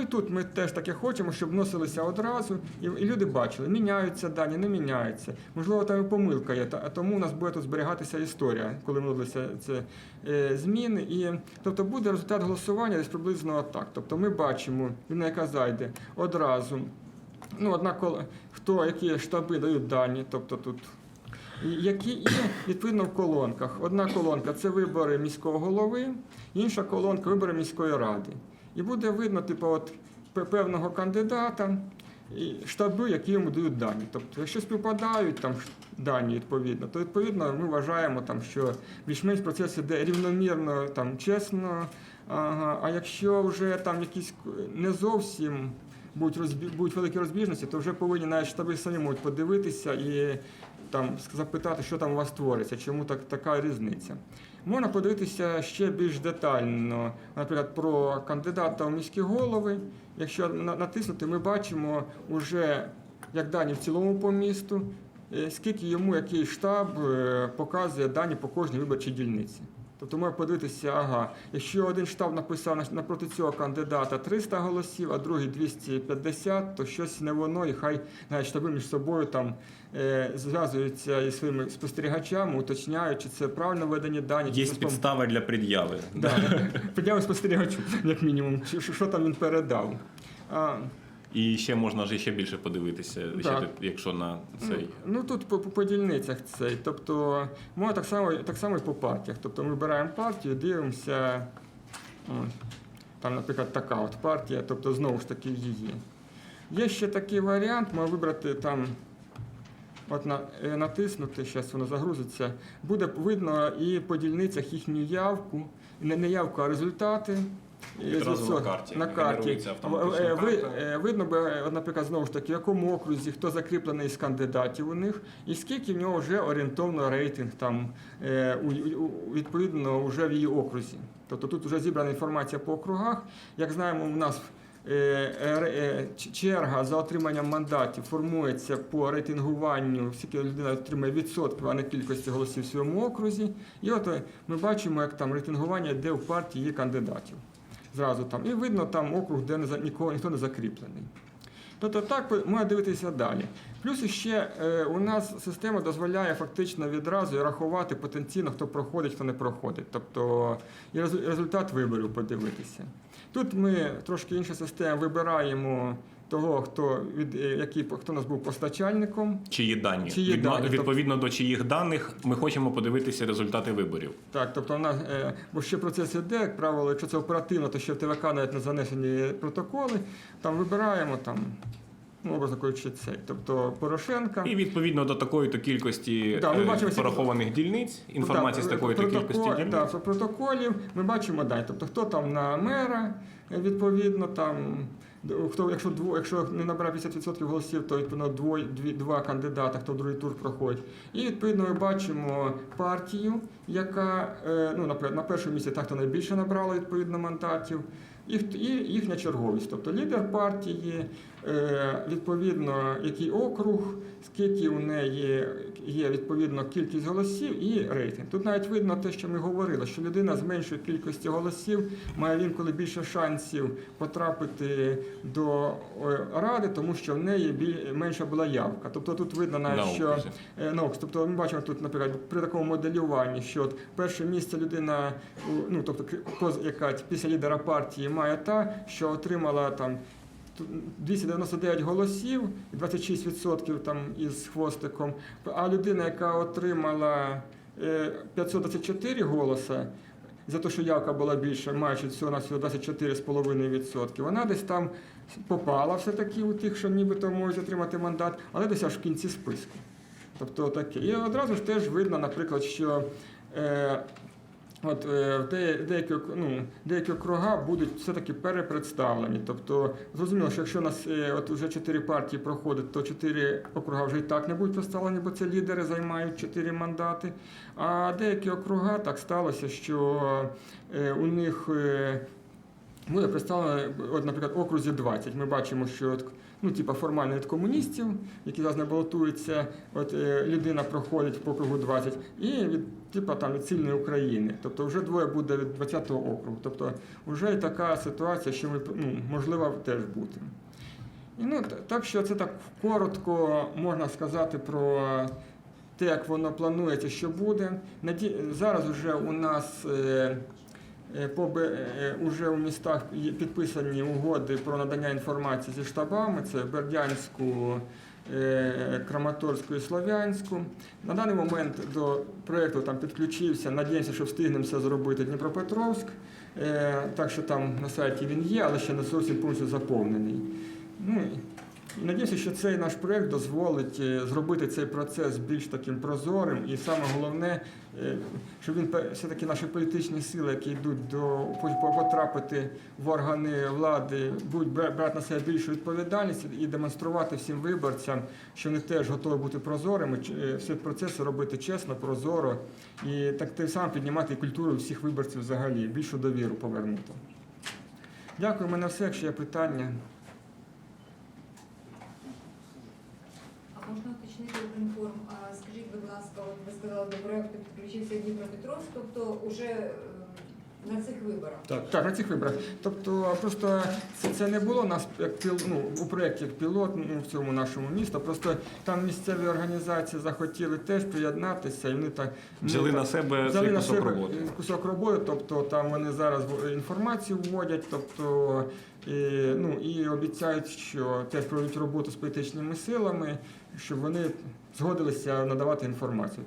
Тому і тут ми теж таке хочемо, щоб вносилися одразу, і, люди бачили, міняються дані, не міняються. Можливо, там і помилка є, а тому у нас буде тут зберігатися історія, коли вносилися це е, зміни. І, тобто буде результат голосування десь приблизно так. Тобто ми бачимо, людина, яка зайде одразу. Ну, одна кол- хто, які штаби дають дані, тобто тут які і відповідно в колонках. Одна колонка це вибори міського голови, інша колонка вибори міської ради. І буде видно, типу, от певного кандидата і штаби, які йому дають дані. Тобто, якщо співпадають там дані відповідно, то відповідно ми вважаємо, там, що більш-менш процес іде рівномірно, там, чесно. Ага. А якщо вже там якісь не зовсім будуть, розбі... будуть великі розбіжності, то вже повинні навіть штаби самі можуть подивитися і там запитати, що там у вас твориться, чому так, така різниця. Можна подивитися ще більш детально, наприклад, про кандидата у міські голови. Якщо натиснути, ми бачимо вже як дані в цілому по місту, е, скільки йому який штаб е, показує дані по кожній виборчій дільниці. Тобто можна подивитися, ага, якщо один штаб написав на- напроти цього кандидата 300 голосів, а другий 250, то щось не воно, і хай навіть штаби між собою там е, зв'язуються із своїми спостерігачами, уточняють, чи це правильно введені дані, Є спом- підстава для пред'яви. Да. Пред'яви спостерігачу, як мінімум, що, що там він передав. А, І ще можна ж ще більше подивитися, ще якщо на цей. Ну тут по, по, дільницях цей. Тобто, можна так само, так само і по партіях. Тобто ми вибираємо партію, дивимося. Ось. Там, наприклад, така от партія, тобто знову ж таки її. Є ще такий варіант, можна вибрати там, от на, е, натиснути, зараз воно загрузиться. Буде видно і по дільницях їхню явку, не, не явку, а результати. І Одразу на карті. На карті. Автоматично Е, ви- Е, Видно, би, е, наприклад, знову ж таки, в якому окрузі хто закріплений з кандидатів у них, і скільки в нього вже орієнтовно рейтинг там е, у- у- відповідно вже в її окрузі. Тобто тут вже зібрана інформація по округах. Як знаємо, у нас е, е, е, черга за отриманням мандатів формується по рейтингуванню, скільки людина отримає відсотків, а не кількості голосів в своєму окрузі. І от е, ми бачимо, як там рейтингування йде в партії кандидатів зразу там. І видно там округ, де не за- нікого, ніхто не закріплений. Тобто так можна дивитися далі. Плюс ще е, у нас система дозволяє фактично відразу рахувати потенційно, хто проходить, хто не проходить. Тобто і результат виборів подивитися. Тут ми трошки інша система вибираємо того, хто від е, який хто у нас був постачальником. Чиї дані? Чиї Відно- дані, тобто- Відповідно до чиїх даних ми хочемо подивитися результати виборів. Так, тобто вона, е, бо ще процес іде, як правило, якщо це оперативно, то ще в ТВК навіть не занесені протоколи. Там вибираємо там, ну, образно кажучи, цей. Тобто Порошенка. І відповідно до такої то кількості Да, ми е, бачимо всі- порахованих дільниць, інформації з такої то кількості дільниць. Так, в протоколів ми бачимо дані. Тобто хто там на мера, відповідно, там. Хто, якщо дво, якщо не набрав 50% голосів, то відповідно двоє, дві, два кандидата, хто в другий тур проходить. І відповідно ми бачимо партію, яка е, ну, наприклад, на першому місці та, хто найбільше набрала відповідно мандатів, і, і їхня черговість. Тобто лідер партії, е, відповідно, який округ, скільки у неї є відповідно кількість голосів і рейтинг. Тут навіть видно те, що ми говорили, що людина з меншою кількістю голосів має інколи більше шансів потрапити до е, ради, тому що в неї менша була явка. Тобто тут видно навіть, На що. Е, Ну, тобто ми бачимо тут, наприклад, при такому моделюванні, що от перше місце людина, ну тобто яка після лідера партії має та, що отримала там 299 голосів, 26% там із хвостиком. А людина, яка отримала е, 524 голоси, за те, що явка була більша, маючи всього на всього 24,5%, вона десь там попала все-таки у тих, що нібито можуть отримати мандат, але десь аж в кінці списку. Тобто таке. І одразу ж теж видно, наприклад, що е, от, е, де, деякі, ну, деякі округа будуть все-таки перепредставлені. Тобто, зрозуміло, що якщо у нас е, от вже чотири партії проходить, то чотири округа вже і так не будуть представлені, бо це лідери займають чотири мандати. А деякі округа так сталося, що е, у них. Буде представлено, от, наприклад, окрузі 20. Ми бачимо, що от, ну, типа формально від комуністів, які зараз не балотуються, от е, людина проходить по округу 20, і від типа там від сильної України. Тобто вже двоє буде від 20-го округу. Тобто вже така ситуація, що ми ну, можливо теж бути. І, ну, так що це так коротко можна сказати про те, як воно планується, що буде. Зараз вже у нас е, уже у містах підписані угоди про надання інформації зі штабами. Це Бердянську, е, Краматорську і Слов'янську. На даний момент до проєкту там підключився. Надіємося, що встигнемо це зробити Дніпропетровськ. Е, Так що там на сайті він є, але ще не зовсім повністю заповнений. Ну, надіюся, що цей наш проєкт дозволить е, зробити цей процес більш таким прозорим, і саме головне, е, щоб він все-таки наші політичні сили, які йдуть до потрапити в органи влади, будуть брати на себе більшу відповідальність і демонструвати всім виборцям, що вони теж готові бути прозорими, е, всі процеси робити чесно, прозоро і так тим самим піднімати культуру всіх виборців взагалі, більшу довіру повернути. Дякую, у мене все. Якщо є питання. Можна уточнити Укрінформ? А скажіть, будь ласка, от ви сказали, до проекту підключився Дніпропетровськ, тобто уже е, на цих виборах. Так, так, на цих виборах. Тобто просто це, це не було нас як піл, ну, у проєкті як пілот ну, в цьому нашому місті. Просто там місцеві організації захотіли теж приєднатися, і вони так Взяли ну, на себе взяли цей на кусок себе роботи. кусок роботи. Тобто там вони зараз інформацію вводять, тобто і, ну, і обіцяють, що теж проведуть роботу з політичними силами, щоб вони згодилися надавати інформацію.